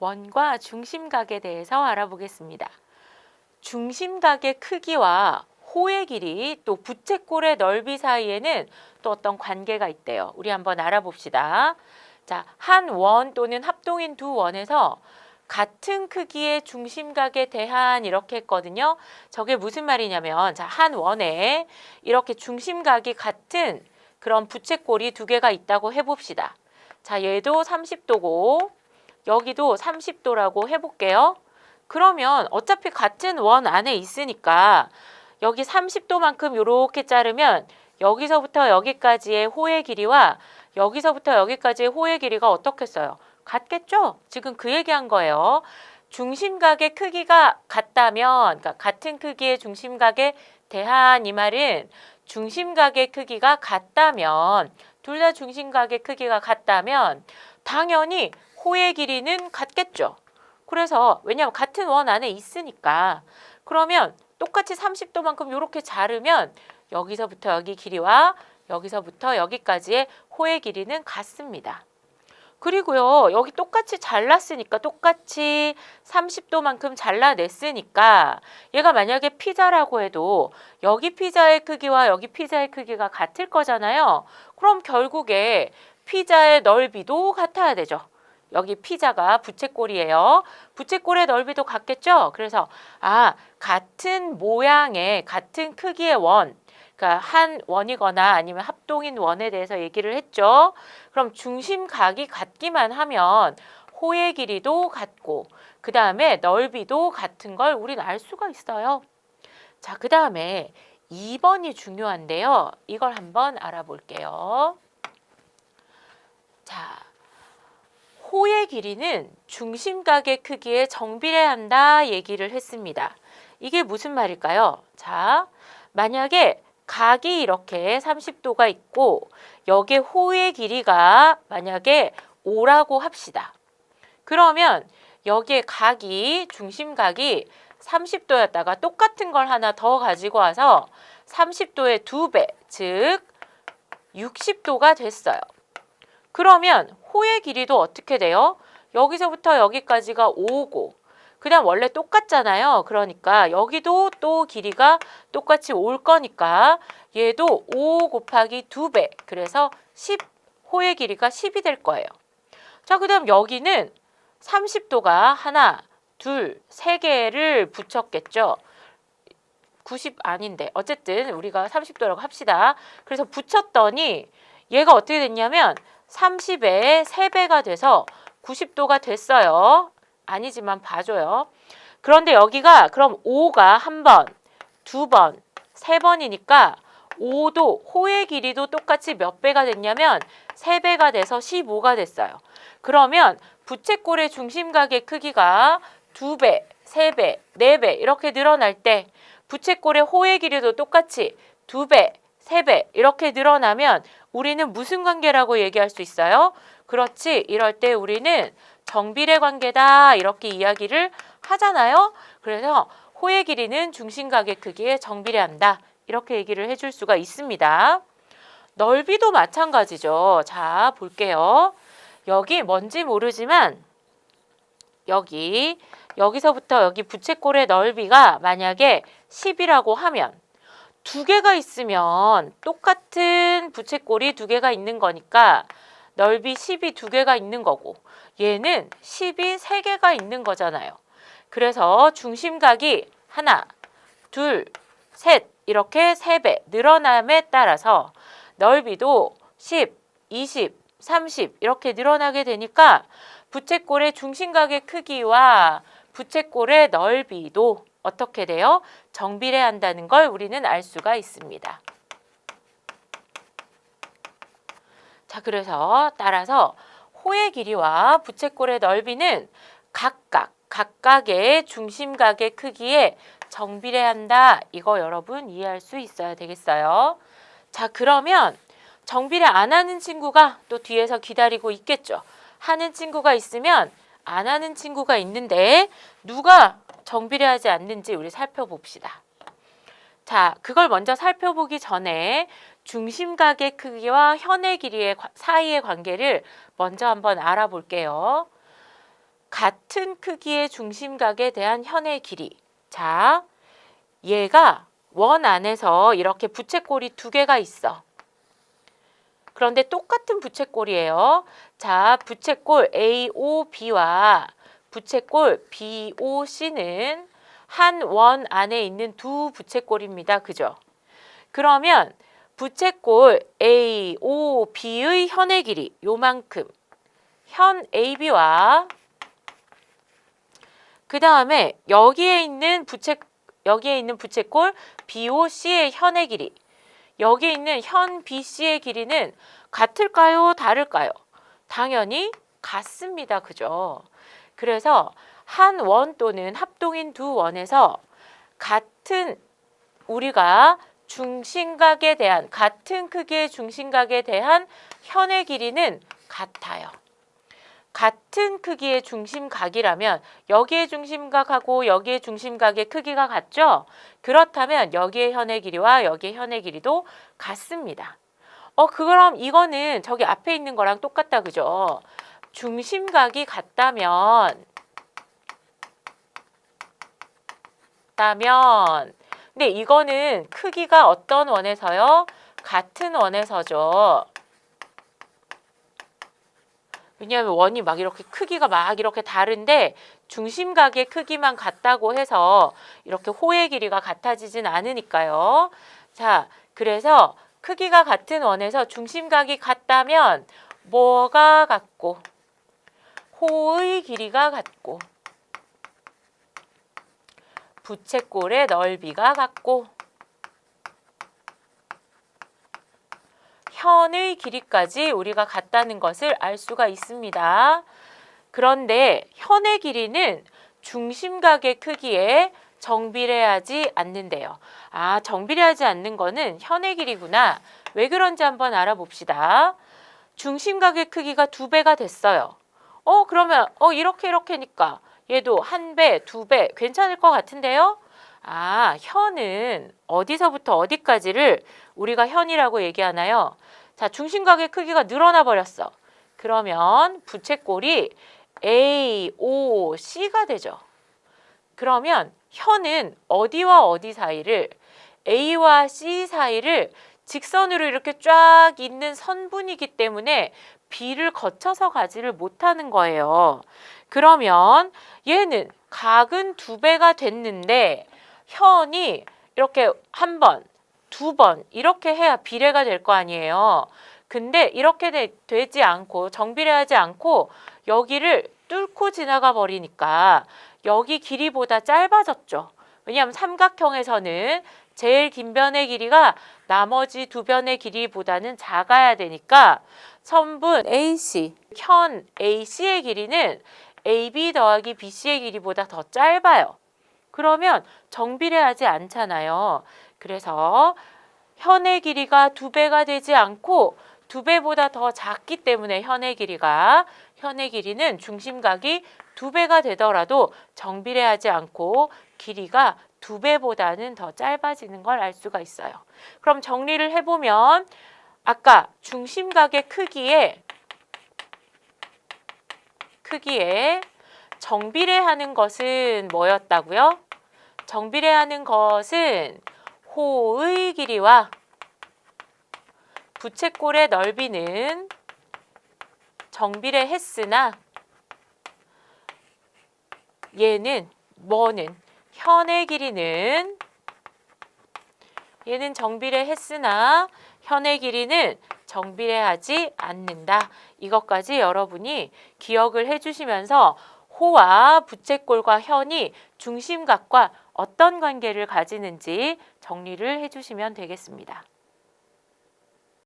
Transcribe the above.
원과 중심각에 대해서 알아보겠습니다. 중심각의 크기와 호의 길이 또 부채꼴의 넓이 사이에는 또 어떤 관계가 있대요. 우리 한번 알아봅시다. 자, 한 원 또는 합동인 두 원에서 같은 크기의 중심각에 대한 이렇게 했거든요. 저게 무슨 말이냐면 자, 한 원에 이렇게 중심각이 같은 그런 부채꼴이 두 개가 있다고 해 봅시다. 자, 얘도 30도고 여기도 30도라고 해 볼게요. 그러면 어차피 같은 원 안에 있으니까 여기 30도만큼 이렇게 자르면 여기서부터 여기까지의 호의 길이와 여기서부터 여기까지의 호의 길이가 어떻겠어요? 같겠죠? 지금 그 얘기한 거예요. 중심각의 크기가 같다면, 그러니까 같은 크기의 중심각에 대한 이 말은 중심각의 크기가 같다면, 둘 다 중심각의 크기가 같다면, 당연히 호의 길이는 같겠죠. 그래서 왜냐하면 같은 원 안에 있으니까. 그러면 똑같이 30도만큼 이렇게 자르면 여기서부터 여기 길이와 여기서부터 여기까지의 호의 길이는 같습니다. 그리고요, 여기 똑같이 잘랐으니까 똑같이 30도만큼 잘라냈으니까 얘가 만약에 피자라고 해도 여기 피자의 크기와 여기 피자의 크기가 같을 거잖아요. 그럼 결국에 피자의 넓이도 같아야 되죠. 여기 피자가 부채꼴이에요. 부채꼴의 넓이도 같겠죠? 그래서 아, 같은 모양의 같은 크기의 원 그러니까 한 원이거나 아니면 합동인 원에 대해서 얘기를 했죠. 그럼 중심각이 같기만 하면 호의 길이도 같고 그 다음에 넓이도 같은 걸 우리는 알 수가 있어요. 자, 그 다음에 2번이 중요한데요. 이걸 한번 알아볼게요. 자, 호의 길이는 중심각의 크기에 정비례한다 얘기를 했습니다. 이게 무슨 말일까요? 자, 만약에 각이 이렇게 30도가 있고 여기에 호의 길이가 만약에 5라고 합시다. 그러면 여기에 각이 중심각이 30도였다가 똑같은 걸 하나 더 가지고 와서 30도의 두 배, 즉 60도가 됐어요. 그러면 호의 길이도 어떻게 돼요? 여기서부터 여기까지가 5고 그냥 원래 똑같잖아요. 그러니까 여기도 또 길이가 똑같이 올 거니까 얘도 5 곱하기 2배. 그래서 10 호의 길이가 10이 될 거예요. 자, 그 다음 여기는 30도가 하나, 둘, 세 개를 붙였겠죠. 90 아닌데 어쨌든 우리가 30도라고 합시다. 그래서 붙였더니 얘가 어떻게 됐냐면 30의 3배가 돼서 90도가 됐어요. 아니지만 봐줘요. 그런데 여기가 그럼 5가 한 번, 두 번, 세 번이니까 5도 호의 길이도 똑같이 몇 배가 됐냐면 3배가 돼서 15가 됐어요. 그러면 부채꼴의 중심각의 크기가 2배, 3배, 4배 이렇게 늘어날 때 부채꼴의 호의 길이도 똑같이 2배, 3배 이렇게 늘어나면 우리는 무슨 관계라고 얘기할 수 있어요? 그렇지. 이럴 때 우리는 정비례 관계다 이렇게 이야기를 하잖아요. 그래서 호의 길이는 중심각의 크기에 정비례한다. 이렇게 얘기를 해줄 수가 있습니다. 넓이도 마찬가지죠. 자, 볼게요. 여기 뭔지 모르지만 여기 여기서부터 여기 부채꼴의 넓이가 만약에 10이라고 하면 두 개가 있으면 똑같은 부채꼴이 두 개가 있는 거니까 넓이 10이 두 개가 있는 거고 얘는 10이 세 개가 있는 거잖아요. 그래서 중심각이 하나, 둘, 셋 이렇게 세 배 늘어남에 따라서 넓이도 10, 20, 30 이렇게 늘어나게 되니까 부채꼴의 중심각의 크기와 부채꼴의 넓이도 어떻게 돼요? 정비례한다는 걸 우리는 알 수가 있습니다. 자, 그래서 따라서 호의 길이와 부채꼴의 넓이는 각각 각각의 중심각의 크기에 정비례한다. 이거 여러분 이해할 수 있어야 되겠어요. 자, 그러면 정비례 안 하는 친구가 또 뒤에서 기다리고 있겠죠. 하는 친구가 있으면 안 하는 친구가 있는데 누가 정비례하지 않는지 우리 살펴봅시다. 자, 그걸 먼저 살펴보기 전에 중심각의 크기와 현의 길이의 과- 사이의 관계를 먼저 한번 알아볼게요. 같은 크기의 중심각에 대한 현의 길이. 자, 얘가 원 안에서 이렇게 부채꼴이 두 개가 있어. 그런데 똑같은 부채꼴이에요. 자, 부채꼴 AOB와 부채꼴 BOC는 한 원 안에 있는 두 부채꼴입니다. 그죠? 그러면 부채꼴 AOB의 현의 길이 요만큼 현 AB와 그 다음에 여기에 있는 부채 여기에 있는 부채꼴 BOC의 현의 길이 여기 있는 현 BC의 길이는 같을까요? 다를까요? 당연히 같습니다. 그죠? 그래서 한 원 또는 합동인 두 원에서 같은 우리가 중심각에 대한 같은 크기의 중심각에 대한 현의 길이는 같아요. 같은 크기의 중심각이라면 여기의 중심각하고 여기의 중심각의 크기가 같죠? 그렇다면 여기의 현의 길이와 여기의 현의 길이도 같습니다. 어, 그럼 이거는 저기 앞에 있는 거랑 똑같다, 그죠? 중심각이 같다면, 같다면, 근데 이거는 크기가 어떤 원에서요? 같은 원에서죠. 왜냐하면 원이 막 이렇게 크기가 막 이렇게 다른데 중심각의 크기만 같다고 해서 이렇게 호의 길이가 같아지진 않으니까요. 자, 그래서 크기가 같은 원에서 중심각이 같다면 뭐가 같고 호의 길이가 같고 부채꼴의 넓이가 같고 현의 길이까지 우리가 같다는 것을 알 수가 있습니다. 그런데 현의 길이는 중심각의 크기에 정비례하지 않는데요. 아, 정비례하지 않는 거는 현의 길이구나. 왜 그런지 한번 알아봅시다. 중심각의 크기가 두 배가 됐어요. 어, 그러면 어 이렇게 이렇게니까 얘도 한 배, 두 배 괜찮을 것 같은데요? 아, 현은 어디서부터 어디까지를 우리가 현이라고 얘기하나요? 자, 중심각의 크기가 늘어나 버렸어. 그러면 부채꼴이 A, O, C가 되죠. 그러면 현은 어디와 어디 사이를 A와 C 사이를 직선으로 이렇게 쫙 있는 선분이기 때문에 B를 거쳐서 가지를 못하는 거예요. 그러면 얘는 각은 두 배가 됐는데 현이 이렇게 한 번, 두 번 이렇게 해야 비례가 될 거 아니에요. 근데 이렇게 되, 되지 않고 정비례하지 않고 여기를 뚫고 지나가 버리니까 여기 길이보다 짧아졌죠. 왜냐하면 삼각형에서는 제일 긴 변의 길이가 나머지 두 변의 길이보다는 작아야 되니까 선분 AC, 현 AC의 길이는 AB 더하기 BC의 길이보다 더 짧아요. 그러면 정비례하지 않잖아요. 그래서 현의 길이가 두 배가 되지 않고 두 배보다 더 작기 때문에 현의 길이가 현의 길이는 중심각이 두 배가 되더라도 정비례하지 않고 길이가 두 배보다는 더 짧아지는 걸 알 수가 있어요. 그럼 정리를 해보면 아까 중심각의 크기에 크기에 정비례하는 것은 뭐였다고요? 정비례하는 것은 호의 길이와 부채꼴의 넓이는 정비례 했으나 얘는 뭐는 현의 길이는 얘는 정비례했으나 현의 길이는 정비례하지 않는다. 이것까지 여러분이 기억을 해주시면서 호와 부채꼴과 현이 중심각과 어떤 관계를 가지는지 정리를 해주시면 되겠습니다.